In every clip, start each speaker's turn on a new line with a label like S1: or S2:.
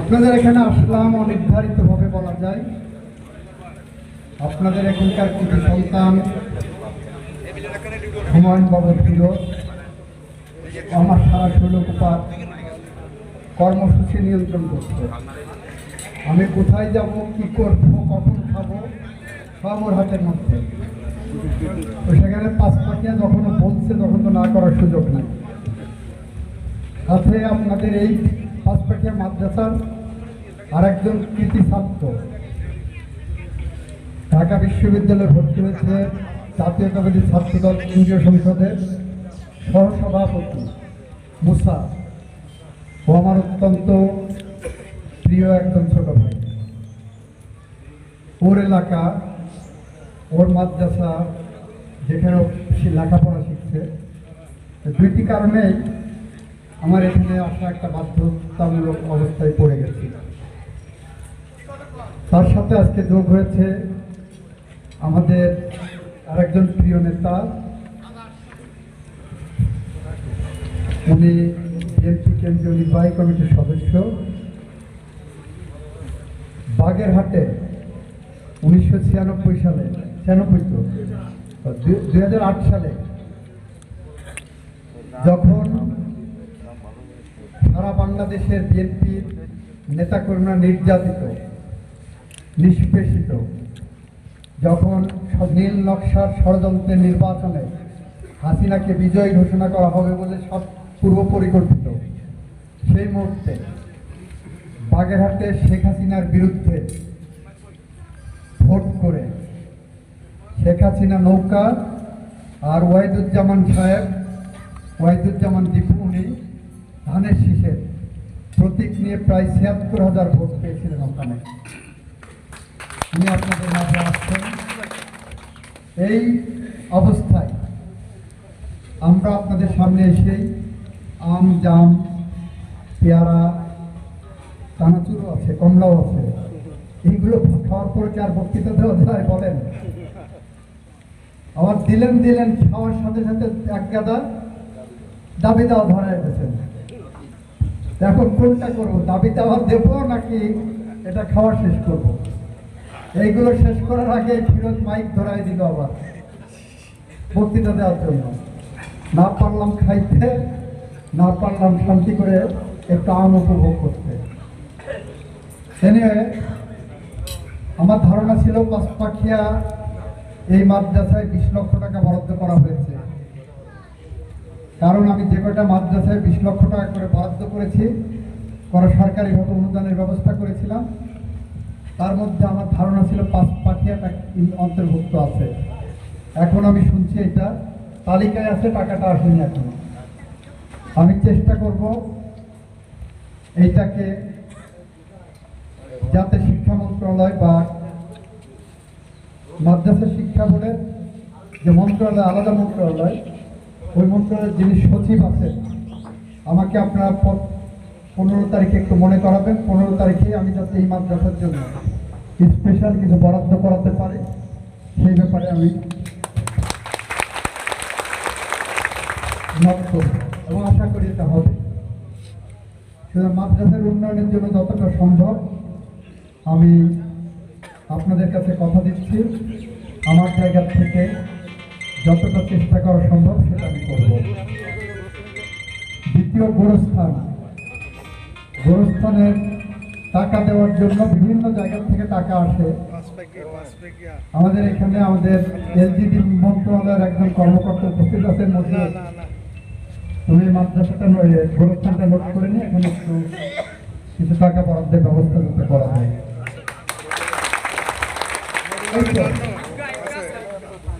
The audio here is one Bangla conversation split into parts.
S1: আপনাদের এখানে আসলাম অনির্ধারিতভাবে বলা যায়। আপনাদের এখানকার কিছু সন্তান হুমায়ুন বাবু ফিরোজ আমার সারা শৈলকুপার কর্মসূচি নিয়ন্ত্রণ করছে আমি কোথায় যাব, কি করব, কখন খাব, সব ওর হাতের মধ্যে। তো সেখানে পাঁচ পাখিয়া যখন বলছে, তখন তো না করার সুযোগ নাই। সাথে আপনাদের এই পাঁচপাটিয়া মাদ্রাসার আরেকজন কৃতি ছাত্র। ঢাকা বিশ্ববিদ্যালয়ে ভর্তি হয়েছে জাতীয়তাবাদী ছাত্রদল কেন্দ্রীয় সংসদের সহসভাপতি মুসা ও আমার অত্যন্ত প্রিয় একজন ছোট ভাই। ওর এলাকা, ওর মাদ্রাসা যেখানে সে লেখাপড়া শিখছে, দুইটি কারণেই আমার এখানে আসা একটা বাধ্যতামূলক অবস্থায় পড়ে গেছি। তার সাথে আজকে যোগ হয়েছে আমাদের আরেকজন প্রিয় নেতা। উনি বিএনপি কেন্দ্রীয় নির্বাহী কমিটির সদস্য। বাগেরহাটে উনিশশো ছিয়ানব্বই সালে, ছিয়ানব্বই তো, দুই হাজার আট সালে যখন সারা বাংলাদেশের বিএনপির নেতাকর্মীরা নির্যাতিত, নিষ্পেষিত। যখন নীল নকশার ষড়যন্ত্রের নির্বাচনে হাসিনাকে বিজয়ী ঘোষণা করা হবে বলে সব পূর্ব পরিকল্পিত, সেই মুহূর্তে বাগেরহাটে শেখ হাসিনার বিরুদ্ধে ভোট করে শেখ হাসিনা নৌকা আর ওয়াহিদুজ্জামান সাহেব ওয়াহিদুজ্জামান দীপু উনি ধানের শীষের প্রতীক নিয়ে প্রায় ছিয়াত্তর হাজার ভোট পেয়েছিলেন ওখানে। উনি আপনাদের মাঝে আসছেন। এই অবস্থায় আমরা আপনাদের সামনে এসেই আম, জাম, পেয়ারা, চানাচুরও আছে, কমলাও আছে। এইগুলো খাওয়ার পরে কি আর বক্তৃতা দেওয়া যায় বলেন? আবার দিলেন দিলেন খাওয়ার সাথে সাথে এক গাদা দাবি দেওয়া ধরায় গেছেন এখন কোনটা করব? দাবি দেওয়া দেবো নাকি এটা খাওয়া শেষ করব। এইগুলো শেষ করার আগে ফিরোজ মাইক ধরাই দিল আবার, বক্তৃতা দেওয়ার জন্য। না পারলাম খাইতে, না পারলাম শান্তি করে একটু আম উপভোগ করতে। আমার ধারণা ছিল পাঁচপাখিয়া এই মাদ্রাসায় বিশ লক্ষ টাকা বরাদ্দ করা হয়েছে। কারণ আমি যে কয়টা মাদ্রাসায় বিশ লক্ষ টাকা করে বরাদ্দ করেছি, করা সরকারিভাবে অনুদানের ব্যবস্থা করেছিলাম, তার মধ্যে আমার ধারণা ছিল পাঁচ পাখিয়াটা অন্তর্ভুক্ত আছে। এখন আমি শুনছি এটা, তালিকায় আছে টাকাটা আসেনি এখন। আমি চেষ্টা করব এইটাকে যাতে শিক্ষা মন্ত্রণালয় বা মাদ্রাসা শিক্ষা বোর্ডের যে মন্ত্রণালয়, আলাদা মন্ত্রণালয় ওই মন্ত্রণালয়ের যিনি সচিব আছেন, আমাকে আপনারা পনেরো তারিখে একটু মনে করাবেন। পনেরো তারিখে আমি যাতে এই মাদ্রাসার জন্য স্পেশাল কিছু বরাদ্দ করাতে পারি, সেই ব্যাপারে আমি এবং আশা করি এটা হবে। সুতরাং মাদ্রাসার উন্নয়নের জন্য যতটা সম্ভব আমি আপনাদের কাছে কথা দিচ্ছি। আমার জায়গা থেকে যতটা চেষ্টা করা সম্ভব সেটা আমি করব। দ্বিতীয় গোরস্থান। গোরস্থানের টাকা দেওয়ার জন্য বিভিন্ন জায়গা থেকে টাকা আসে। আমাদের এখানে আমাদের এলজিডি মন্ত্রণালয়ের একজন কর্মকর্তা উপস্থিত আছেন মধ্যে। তুমি মাদ্রাসাটা গোরস্থানটা নোট করে নিয়ে এখন একটু কিছু টাকা বরাদ্দের ব্যবস্থা যাতে করা তো,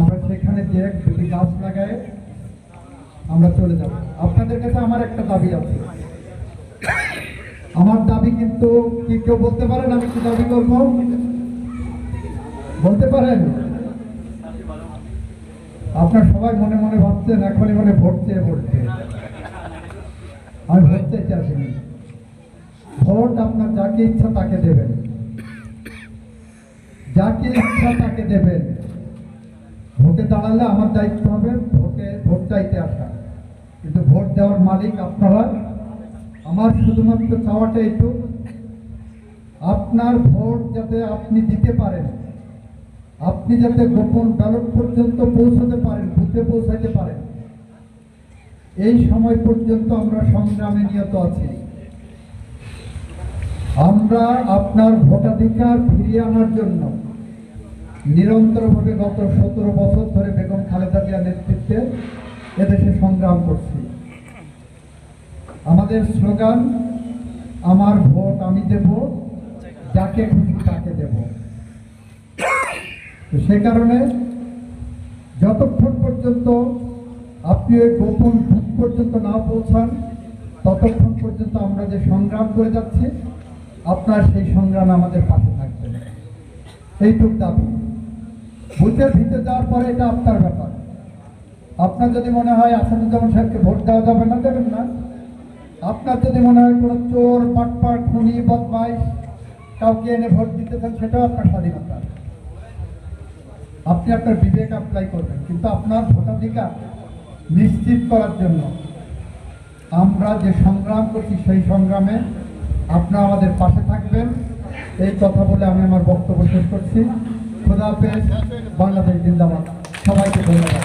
S1: আমরা সেখানে যে দুটি গাছ লাগায় আমরা চলে যাব। আপনাদের কাছে আমার একটা দাবি আছে। আমার দাবি কিন্তু কি কেউ বলতে পারেন আমি কি দাবি করব? বলতে পারেন? আপনার সবাই মনে মনে ভাবছেন, এখনই মনে ভোট চেয়ে বলছে আমি ভোট চাইতে আসিনি? ভোট আপনার যাকে ইচ্ছা তাকে দেবেন। যাকে ইচ্ছা তাকে দেবেন। ভোটে দাঁড়ালে আমার দায়িত্ব হবে ভোটে ভোট চাইতে আসা। কিন্তু ভোট দেওয়ার মালিক আপনারা। আমার শুধুমাত্র চাওয়াটা একটু আপনার ভোট যাতে আপনি দিতে পারেন, আপনি যাতে গোপন ব্যালট পর্যন্ত পৌঁছতে পারেন, বুথে পৌঁছাতে পারেন, এই সময় পর্যন্ত আমরা সংগ্রামে নিয়ত আছি। আমরা আপনার ভোটাধিকার ফিরিয়ে আনার জন্য নিরন্তরভাবে গত সতেরো বছর ধরে বেগম খালেদা জিয়ার নেতৃত্বে এদেশে সংগ্রাম করছি। আমাদের স্লোগান, আমার ভোট আমি দেব, যাকে খুশি তাকে দেব। তো সে কারণে যতক্ষণ পর্যন্ত আপনি ওই গোপন বুথ পর্যন্ত না পৌঁছান, ততক্ষণ পর্যন্ত আমরা যে সংগ্রাম করে যাচ্ছি, আপনার সেই সংগ্রামে আমাদের পাশে থাকবেন। এইটুক দাবি। বুথের ভিতরে যাওয়ার পরে এটা আপনার ব্যাপার। আপনার যদি মনে হয় আসাদুজ্জামান সাহেবকে ভোট দেওয়া যাবে না, দেবেন না। আপনার যদি মনে হয় কোনো চোর পাটপাট খুনি, বদমাইশ কাউকে এনে ভোট দিতে চান, সেটাও আপনার স্বাধীনতা। আপনি আপনার বিবেক অ্যাপ্লাই করবেন, কিন্তু আপনার ভোটাধিকার নিশ্চিত করার জন্য আমরা যে সংগ্রাম করছি, সেই সংগ্রামে আপনারা আমাদের পাশে থাকবেন। এই কথা বলে আমি আমার বক্তব্য শেষ করছি। খোদা হাফেজ বাংলাদেশ জিন্দাবাদ সবাইকে ধন্যবাদ।